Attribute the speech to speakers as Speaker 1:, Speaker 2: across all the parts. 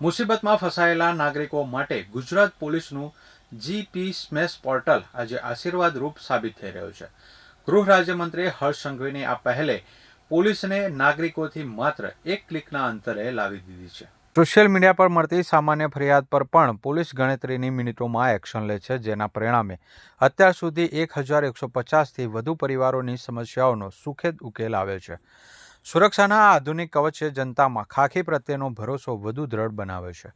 Speaker 1: મુસીબતમાં ફસાયેલા નાગરિકો માટે ગુજરાત પોલીસનું જીપી સ્મેશ પોર્ટલ આજે આશીર્વાદ રૂપ સાબિત થઈ રહ્યું છે. ગૃહ રાજ્યમંત્રી હર્ષ સંઘવીની આ પહેલે પોલીસને નાગરિકોથી માત્ર એક ક્લિકના અંતરે લાવી દીધી છે. સોશિયલ મીડિયા પર મળતી સામાન્ય ફરિયાદ પર પણ પોલીસ ગણતરીની મિનિટોમાં એક્શન લે છે, જેના પરિણામે અત્યાર સુધી એક હજાર એકસો પચાસથી વધુ પરિવારોની સમસ્યાઓનો સુખેદ ઉકેલ આવ્યો છે. સુરક્ષાના આ આધુનિક કવચે જનતામાં ખાખી પ્રત્યેનો ભરોસો વધુ દ્રઢ બનાવ્યો છે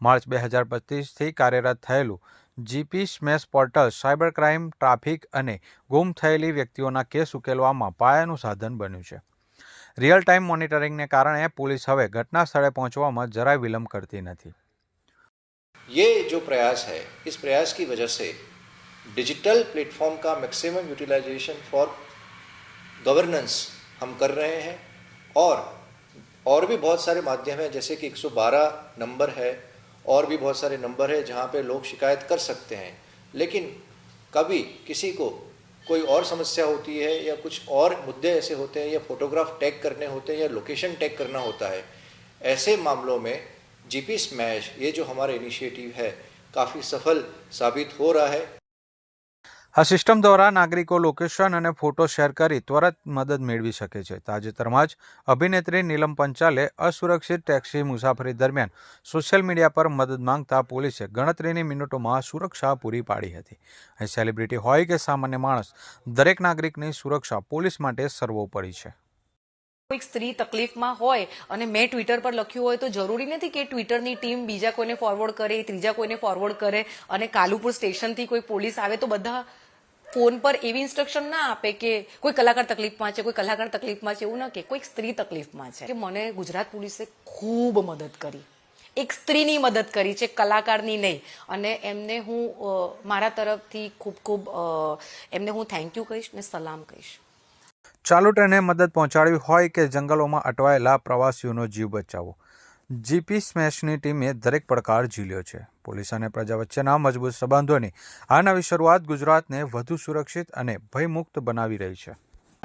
Speaker 1: માર્ચ બે હજાર પચીસથી કાર્યરત થયેલું GP smash portal cyber crime traffic અને ગુમ થયેલી વ્યક્તિઓના કેસ ઉકેલવામાં પાયાનું સાધન બન્યું છે રિયલ ટાઈમ મોનિટરિંગને કારણે પોલીસ હવે ઘટના સ્થળે પહોંચવામાં જરાય વિલંબ કરતી નથી
Speaker 2: ये जो प्रयास है इस प्रयास की वजह से डिजिटल प्लेटफॉर्म का मैक्सिमम यूटिलाइजेशन फॉर गवर्नेंस हम कर रहे हैं और और भी बहुत सारे माध्यम हैं, जैसे कि 112 नंबर है, और भी बहुत सारे नंबर है जहाँ पे लोग शिकायत कर सकते हैं। लेकिन कभी किसी को कोई और समस्या होती है या कुछ और मुद्दे ऐसे होते हैं या फोटोग्राफ टैग करने होते हैं या लोकेशन टैग करना होता है, ऐसे मामलों में जीपी स्मैश, ये जो हमारा इनिशिएटिव है, काफ़ी सफल साबित हो रहा है।
Speaker 1: આ સિસ્ટમ દ્વારા નાગરિકો લોકેશન અને ફોટો શેર કરી ત્વરિત મદદ મેળવી શકે છે. તાજેતરમાં જ અભિનેત્રી નીલમ પંચાલે અસુરક્ષિત ટેક્સી મુસાફરી દરમિયાન સોશિયલ મીડિયા પર મદદ માંગતા પોલીસે ગણતરીની મિનિટોમાં સુરક્ષા પૂરી પાડી હતી. અહીં સેલિબ્રિટી હોય કે સામાન્ય માણસ, દરેક નાગરિકની સુરક્ષા પોલીસ માટે સર્વોપરી છે.
Speaker 3: કોઈક સ્ત્રી તકલીફમાં હોય અને મેં ટ્વિટર પર લખ્યું હોય તો જરૂરી નથી કે ટ્વિટરની ટીમ બીજા કોઈને ફોરવર્ડ કરે, ત્રીજા કોઈને ફોરવર્ડ કરે અને કાલુપુર સ્ટેશનથી કોઈ પોલીસ આવે તો બધા ફોન પર એવી ઇન્સ્ટ્રક્શન ના આપે કે કોઈ કલાકાર તકલીફમાં છે, કોઈ કલાકાર તકલીફમાં છે, એવું ના કે કોઈક સ્ત્રી તકલીફમાં છે. કે મને ગુજરાત પોલીસે ખૂબ મદદ કરી. એક સ્ત્રીની મદદ કરી છે, કલાકારની નહીં. અને એમને હું મારા તરફથી ખૂબ ખૂબ એમને હું થેન્ક યુ કહીશ ને સલામ કહીશ.
Speaker 1: ચાલુ ટ્રેને મદદ પહોંચાડવી હોય કે જંગલોમાં અટવાયેલા પ્રવાસીઓનો જીવ બચાવવો? જીપી સ્મેશની ટીમે દરેક પડકાર ઝીલ્યો છે. પોલીસ અને પ્રજા વચ્ચેના મજબૂત સંબંધોની આ નવી શરૂઆત ગુજરાતને વધુ સુરક્ષિત અને ભયમુક્ત બનાવી રહી છે.